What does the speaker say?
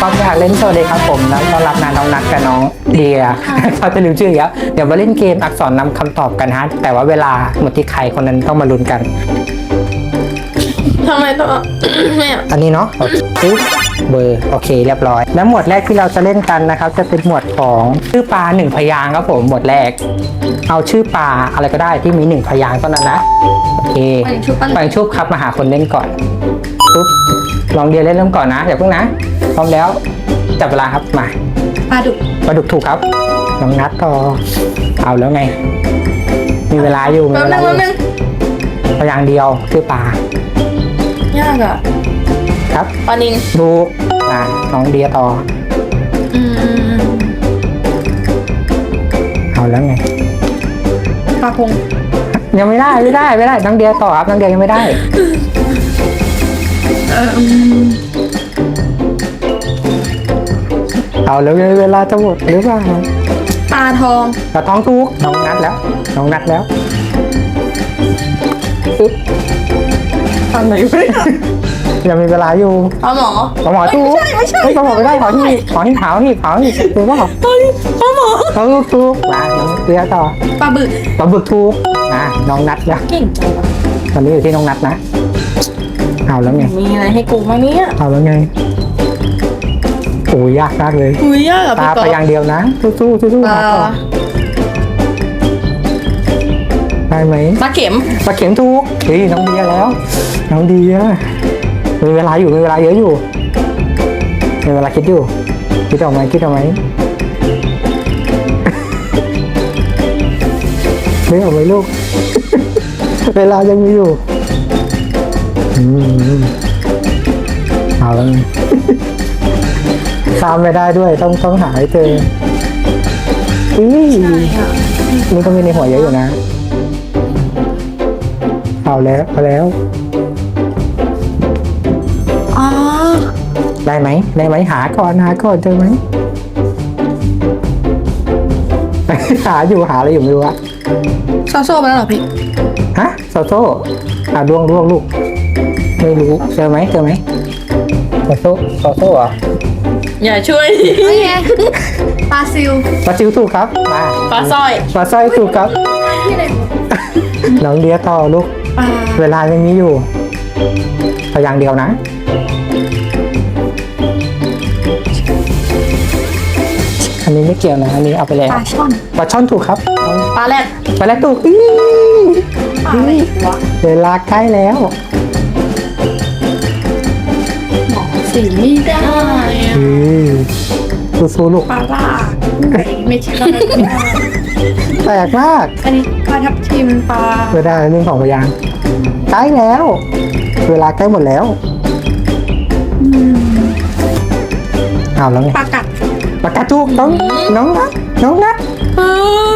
ก็อยากเล่นสวัสดีครับผมแล้วต้อนรับนาน้องนัดกับน้องเดียเขาจะลืมชื่ออีกแล้วเดี๋ยวมาเล่นเกมอักษรนำคำตอบกันฮะแต่ว่าเวลาหมดที่ใครคนนั้นต้องมาลุ้นกันทำไมต้องไม่เอาอันนี้เนาะปึ๊บเบอร์โอเคเรียบร้อย แล้วหมวดแรกที่เราจะเล่นกันนะครับ จะเป็นหมวดของชื่อปลาหนึ่งพยางค์ครับผมหมวดแรก เอาชื่อปลาอะไรก็ได้ที่มีหนึ่งพยางค์เท่านั้นนะโอเคไปชุบปั้นแบ่งชุบครับมาหาคนเล่นก่อนปุ๊บ ลองเดียเล่นเริ่มก่อนนะอย่าเพิ่งนะ พร้อมแล้วจับเวลาครับมาปลาดุกปลาดุกถูกครับน้องนัดต่อเอาแล้วไง มีเวลาอยู่มีแป๊บเวนึลางอแป๊ยู่บนึงพยางค์เดียวชื่อปลายากอะครับปลานินถูกอ่าน้องเดียต่ออืมเอาแล้วไง ปลาพงยังไม่ได้ไม่ได้ไม่ได้น้องเดียต่อครับน้องเดียยังไม่ได้ เอออืมเอาแล้วไงเวลาจะหมดหรือเปล่าปลาทองเราท้องทุกน้องนัดแล้วน้องนัดแล้วปึ๊บปลาไหนไม่ได้ยังมีเวลาอยู่ปลาหมอปลาหมอทุกไม่ใช่ไม่ใช่เฮ้ยปลาหมอไม่ได้ขอที่ขอที่ขาวนี่ขาวนี่ถูกเปล่าเฮ้ยปลาหมอเขาลูกทุกมาน้องเดียต่อปลาบึกปลาบึกทุกนะน้องนัดแล้วเก่งจังวะตอนนี้อยู่ที่น้องนัดนะ เอาแล้วไง มีอะไรให้กูมั้งเนี่ยเอาแล้วไง โอ้ยยากมากเลย อุ้ยยากอะตาพี่ไปก๊ออย่างเดียวนะ สู้ๆสู้ๆปลาหาต่อได้ไหมปลาเข็มปลาเข็มถูกเฮ้ยน้องเดียแล้ว น้องเดียมีเวลาอยู่มีเวลาเยอะอยู่มีเวลาคิดอยู่ คิดออกไหมคิดออกไหม ไม่ออกไหมลูก เวลายังมีอยู่อืม เอาแล้วไงข้ามไม่ได้ด้วยต้องต้องหาให้เจออุ้ยนี่ก็มีในหัวเยอะอยู่นะ เอาแล้วเอาแล้ว อ๋อ ได้ไหมได้ไหมหาก่อนหาก่อนเจอไหมหาอยู่หาอะไรอยู่ไม่รู้อะซาโซ่ไปแล้วเหรอพี่ ฮะโซโซ่อะล่วงล่วงลูก ไม่รู้เจอไหมเจอไหมโซโซ่โซโซ่เหรออย่าช่วยนี่ไงปลาซิลปลาจิวถูกครับมาปลาสร้อยปลาสร้อยถูกครับที่ไหนน้องเดียต่อลูกปลาเวลายังมีอยู่พยางค์เดียวนะ อันนี้ไม่เกี่ยวนะอันนี้เอาไปแล้วปลาช่อนปลาช่อนถูกครับปลาแรดปลาแรดถูกอี๋ปลาอะไรวะเวลาใกล้แล้ว หมอสีไม่ได้อือสู้ๆลูกปลาล่าไม่ใช่แปลกมากอันนี้ปลาทับทิมปลาเวลาหนึ่งของพยางค์ใกล้แล้ว เวลาใกล้หมดแล้วเอาแล้วไงปลากัดปากกาถูกน้องน้องนัดน้องนัด เออ